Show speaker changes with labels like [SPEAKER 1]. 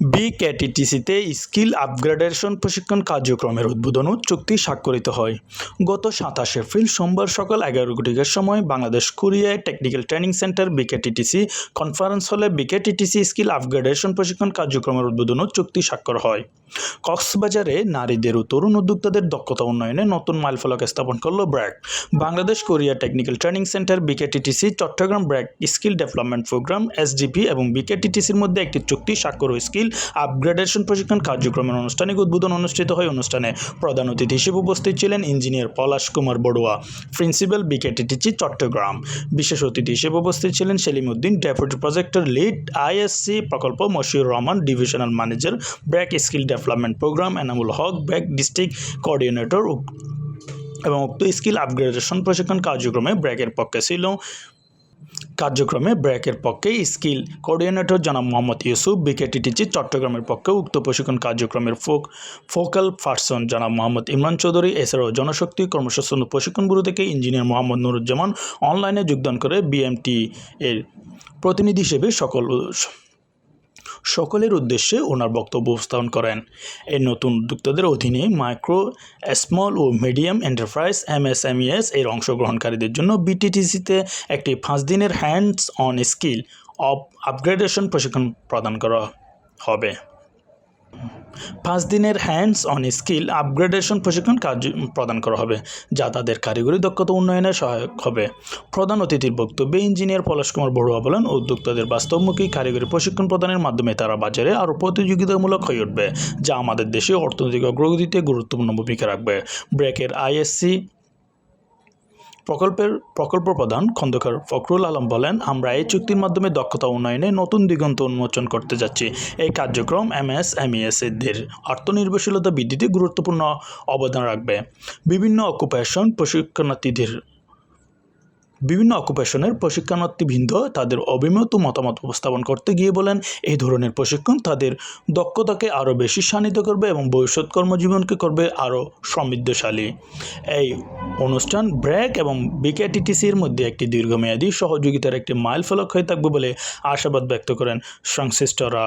[SPEAKER 1] বিকেটিটিসিতে skill upgradation প্রশিক্ষণ কার্যক্রমের উদ্বোধন ও চুক্তি স্বাক্ষরিত হয়। গত সাতাশ এপ্রিল সোমবার সকাল এগারো ঘটিকার সময় বাংলাদেশ কোরিয়ায় technical training centre BKTTC conference হলে বিকেটিটিসি স্কিল আপগ্রেডেশন প্রশিক্ষণ কার্যক্রমের উদ্বোধন ও চুক্তি স্বাক্ষর হয়। কক্সবাজারে নারীদের ও তরুণ উদ্যোক্তাদের দক্ষতা উন্নয়নে নতুন মাইলফলক স্থাপন করল BRAC. Bangladesh Korea technical training centre BKTTC Chattogram BRAC skill development programme SDP এবং বিকেটিটিসির মধ্যে একটি চুক্তি স্বাক্ষর স্কিল আপগ্রেডেশন প্রশিক্ষণ কার্যক্রমের আনুষ্ঠানিক উদ্বোধন অনুষ্ঠিত হয় অনুষ্ঠানে প্রধান অতিথি হিসেবে উপস্থিত ছিলেন engineer Palash Kumar Barua, principal BKTTC Chattogram. বিশেষ অতিথি হিসেবে উপস্থিত ছিলেন Selim Uddin deputy projector lead ISC প্রকল্প, Moshiur Rahman, divisional manager, BRAC skill development programme, Enamul Haque, BRAC district coordinator এবং উক্ত স্কিল আপগ্রেডেশন প্রশিক্ষণ কার্যক্রমে ব্র্যাকের পক্ষে ছিল। কার্যক্রমে ব্র্যাকের পক্ষে স্কিল কোঅর্ডিনেটর জনাব মোহাম্মদ ইউসুফ বিকেটিটিচি চট্টগ্রামের পক্ষে উক্ত প্রশিক্ষণ কার্যক্রমের ফোক, ফোকাল পার্সন জনাব মোহাম্মদ ইমরান চৌধুরী, এছাড়াও জনশক্তি কর্মসংস্থান প্রশিক্ষণ ব্যুরো থেকে ইঞ্জিনিয়ার মোহাম্মদ নুরুজ্জামান অনলাইনে যোগদান করে বিএমটি এর প্রতিনিধি হিসেবে সকল সকলের উদ্দেশ্যে ওনার বক্তব্য উপস্থাপন করেন। এই নতুন উদ্যোক্তাদের অধীনে মাইক্রো, স্মল ও medium enterprise M S MSMEs এর অংশগ্রহণকারীদের জন্য বিটিটিসিতে একটি পাঁচ দিনের hands on skill up upgradation প্রশিক্ষণ প্রদান করা হবে। পাঁচ দিনের হ্যান্ডস অন স্কিল আপগ্রেডেশন প্রশিক্ষণ কার্য প্রদান করা হবে, যা তাদের কারিগরি দক্ষতা উন্নয়নে সহায়ক হবে। প্রধান অতিথির বক্তব্যে ইঞ্জিনিয়ার পলাশ কুমার বড়ুয়া বলেন, উদ্যোক্তাদের বাস্তবমুখী কারিগরি প্রশিক্ষণ প্রদানের মাধ্যমে তারা বাজারে আরও প্রতিযোগিতামূলক হয়ে উঠবে, যা আমাদের দেশে অর্থনৈতিক অগ্রগতিতে গুরুত্বপূর্ণ ভূমিকা রাখবে। ব্রেকের আইএসসি প্রকল্পের প্রকল্প প্রধান খন্দকার ফখরুল আলম বলেন, আমরা এই চুক্তির মাধ্যমে দক্ষতা উন্নয়নে নতুন দিগন্ত উন্মোচন করতে যাচ্ছি। এই কার্যক্রম এম এমএস, এমইএস এদের আত্মনির্ভরশীলতা বৃদ্ধিতে গুরুত্বপূর্ণ অবদান রাখবে। বিভিন্ন অকুপেশন, প্রশিক্ষণার্থীদের বিভিন্ন অকুপেশনের প্রশিক্ষণার্থী প্রশিক্ষণার্থীবৃন্দ তাদের অভিমত মতামত উপস্থাপন করতে গিয়ে বলেন এই ধরনের প্রশিক্ষণ তাদের দক্ষতাকে আরও বেশি শানিত করবে এবং ভবিষ্যৎ কর্মজীবনকে করবে আরও সমৃদ্ধশালী। এই অনুষ্ঠান ব্র্যাক এবং বিকেটিটিসির মধ্যে একটি দীর্ঘমেয়াদী সহযোগিতার একটি মাইল ফলক হয়ে থাকবে বলে আশাবাদ ব্যক্ত করেন সংশ্লিষ্টরা।